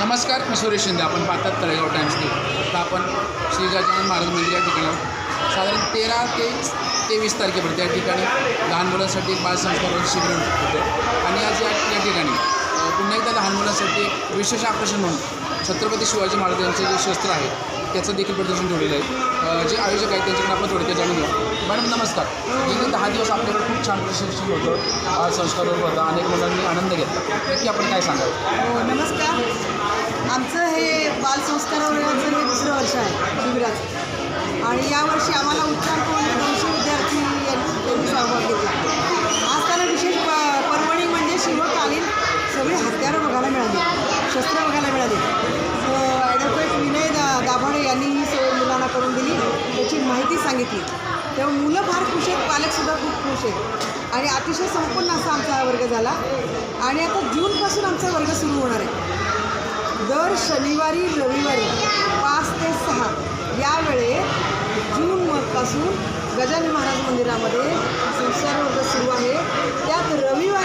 नमस्कार मी सुरेश शिंदे. आपण पाहतात तळेगाव टाइम्स न्यूज आता आपण श्री गजानन महाराज मंदिर या ठिकाणी साधारण तेरा ते तेवीस तारखेपर्यंत या ठिकाणी लहान मुलांसाठी एक बालसंस्कार शिबिर होतं. आणि आज या या ठिकाणी अ, पुन्हा एकदा लहान मुलांसाठी एक विशेष आकर्षण म्हणून छत्रपती शिवाजी महाराज यांचे जे शस्त्र आहे त्याचं देखील प्रदर्शन ठेवलेलं आहे. जे आयोजक आहेत त्यांच्याकडे आपण थोडक्यात जाणून घेऊ. मॅडम नमस्कार. गेले दहा दिवस आपल्याकडे खूप छान प्रशिक्षण होतं. बाल संस्कारवर होता. अनेक मुलांनी आनंद घेतला. नक्की आपण काय सांगाल? हो, नमस्कार. आमचं हे बालसंस्कारावर हे दुसरं वर्ष आहे शिबिराचं. आणि यावर्षी आम्हाला उच्चार कोण शस्त्र बघायला मिळाली ॲडव्होकेट विनय दा दाभाडे यांनी ही सोय मुलांना करून दिली. त्याची माहिती सांगितली. तेव्हा मुलं फार खुश आहेत पालकसुद्धा खूप खुश आहेत. आणि अतिशय संपन्न असा आमचा हा वर्ग झाला. आणि आता जूनपासून आमचा वर्ग सुरू होणार आहे. दर शनिवारी रविवारी पाच ते सहा यावेळे जूनपासून गजानन महाराज मंदिरामध्ये शिवसेन वर्ग सुरू आहे. त्यात रविवार